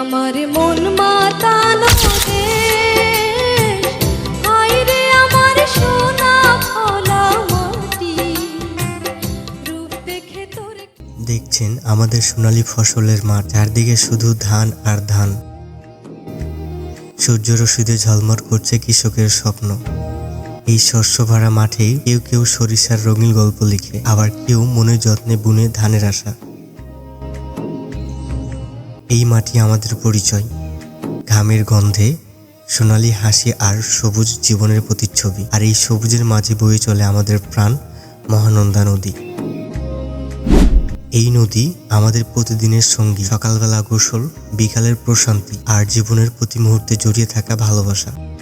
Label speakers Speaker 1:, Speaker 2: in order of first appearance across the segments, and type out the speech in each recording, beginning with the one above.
Speaker 1: আমার মন মাতানো
Speaker 2: দেখছেন আমাদের সোনালী ফসলের মাঠ, চারদিকে শুধু ধান আর ধান। সূর্য রশ্মিতে ঝলমল করছে কৃষকের স্বপ্ন। এই শস্য ভরা মাঠেই কেউ কেউ সরিষার রঙিন গল্প লিখে, আবার কেউ মনের যত্নে বুনে ধানের আশা। এই মাটি আমাদের পরিচয়। ঘামের গন্ধে সোনালি হাসি আর সবুজ জীবনের প্রতিচ্ছবি। আর এই সবুজের মাঝে বয়ে চলে আমাদের প্রাণ, মহানন্দা নদী। এই নদী আমাদের প্রতিদিনের সঙ্গী। সকালবেলা গোসল, বিকালের প্রশান্তি আর জীবনের প্রতি মুহূর্তে জড়িয়ে থাকা ভালোবাসা।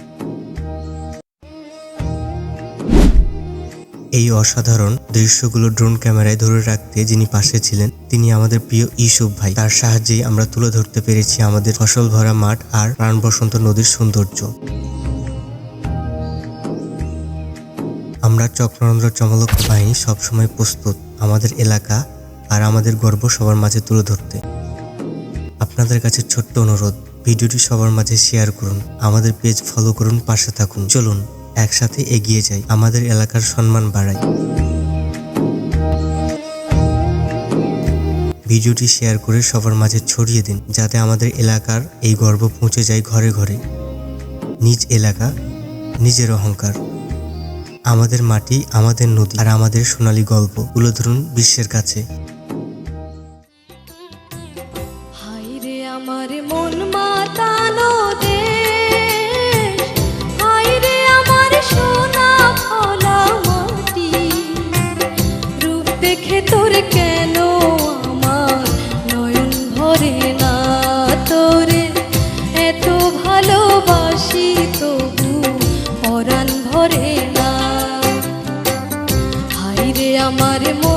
Speaker 2: এই অসাধারণ দৃশ্যগুলো ড্রোন ক্যামেরায় ধরে রাখতে যিনি পাশে ছিলেন, তিনি আমাদের প্রিয় ইসুফ ভাই। তার সাহায্যেই আমরা তুলে ধরতে পেরেছি আমাদের ফসল ভরা মাঠ আর প্রাণ বসন্ত নদীর সৌন্দর্য। আমরা চক্রানন্দ চমলক বাহিনী সবসময় প্রস্তুত, আমাদের এলাকা আর আমাদের গর্ব সবার মাঝে তুলে ধরতে। আপনাদের কাছে ছোট্ট অনুরোধ, ভিডিওটি সবার মাঝে শেয়ার করুন, আমাদের পেজ ফলো করুন, পাশে থাকুন। চলুন। একসাথে এগিয়ে যাই, আমাদের এলাকার সম্মান বাড়াই। ভিডিওটি শেয়ার করে সবার মাঝে ছড়িয়ে দিন, যাতে আমাদের এলাকার এই গর্ব পৌঁছে যায় ঘরে ঘরে। নিজ এলাকা, নিজের অহংকার। আমাদের মাটি, আমাদের নদী আর আমাদের সোনালী গল্প, তুলে ধরুন বিশ্বের কাছে।
Speaker 1: আমার মন মাতানো দেখে তোর কেন আমার নয়ন ভরে না তোরে? এত ভালোবাসি তবু পরাণ ভরে না। হাইরে আমার মন